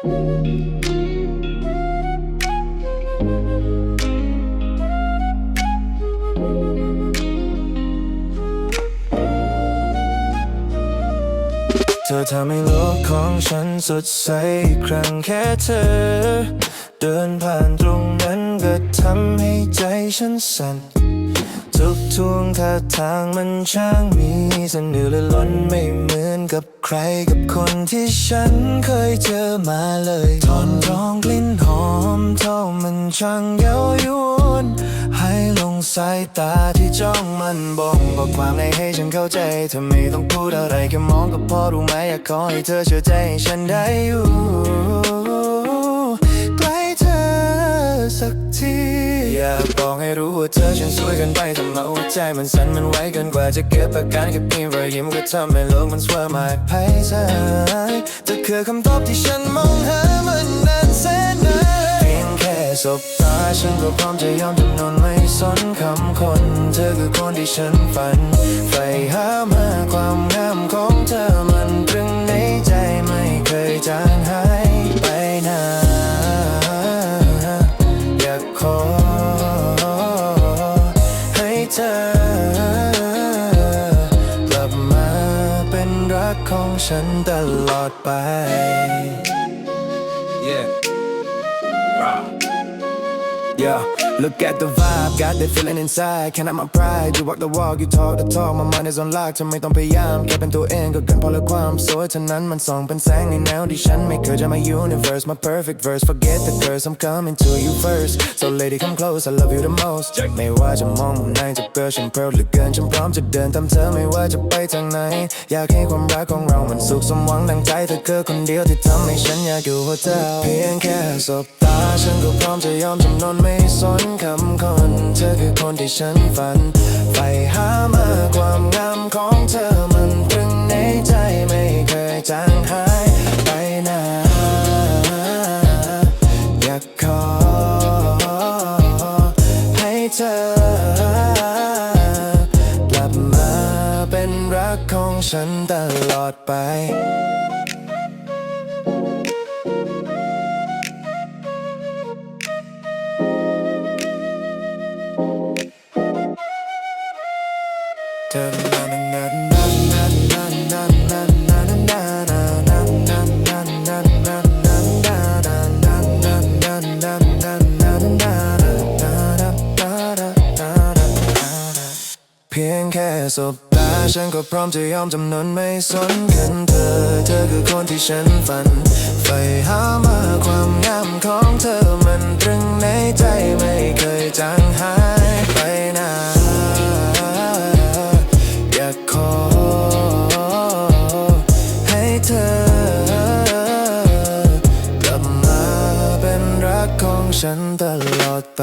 เธอทำให้โลกของฉันสดใสอีกครั้งแค่เธอ เดินผ่านตรงนั้นก็ทำให้ใจฉันสั่น ทวงท่าทางมันช่างมีเสน่ห์และล้นไม่เหมือนกับใครกับคนที่ฉันเคยเจอมาเลยทอนรองกลิ่นหอมเท่ามันช่างเย้ายวนให้ลงสายตาที่จ้องมันบ่งบอกความในให้ฉันเข้าใจเธอไม่ต้องพูดอะไรแค่มองก็พอรู้ไหมอยากขอให้เธอเชื่อใจให้ฉันได้อยู่ สักที อยากบอกให้รู้ว่าเธอฉันสวยเกินไปทำเอาหัวใจมันสั่นมันไหวเกินกว่าจะเก็บอาการแค่เพียงรอยยิ้มก็ทำให้โลกมันสวยมากไพศาลเธอคือคำตอบที่ฉันมองหามันนานแสนนานเพียงแค่สบตาฉันก็พร้อมจะยอมจำนนไม่สนคำคน เธอคือคนที่ฉันฝันใฝ่หามาความงามของากขอ ให้เธอกลับมาเป็นรักของฉันตลอดไป Yeah. Yeah, look at the vibe, got that feeling inside. Can I my pride? You walk the walk, you talk the talk. My mind is on lock ทำไมต้องพยายามแค่เป็นตัวเองก็เกินพอละความสวยเท่านั้นมันส่องเป็นแสงในแนวที่ฉันไม่เคยจะมา universe my perfect verse forget the curse I'm coming to you first so lady come close I love you the most ไม่ว่าจะมองมุมไหนจะเกิดฉันเพลิดเหลือเกินฉันพร้อมจะเดินตามเธอไม่ว่าจะไปทางไหน อยากให้ความรักของเรามันสุขสมหวังดังใจเธอคือคนเดียวที่ทำให้ฉันอยากอยู่กับเธอเพียงแค่สบตา ฉันก็พร้อมจะยอมจำนนไม่สนคำคน เธอคือคนที่ฉันฝันใฝ่หามาความงามของเธอมันตรึงในใจไม่เคยจางหายไปไหนอยากขอให้เธอกลับมาเป็นรักของฉันตลอดไป เพียงแค่สบตาฉันก็พร้อมจะยอมจำนนไม่สนกันเธอ เธอคือคนที่ฉันฝัน ใฝ่หามาความงามของเธอมันตรึงในใจ ตลอดไป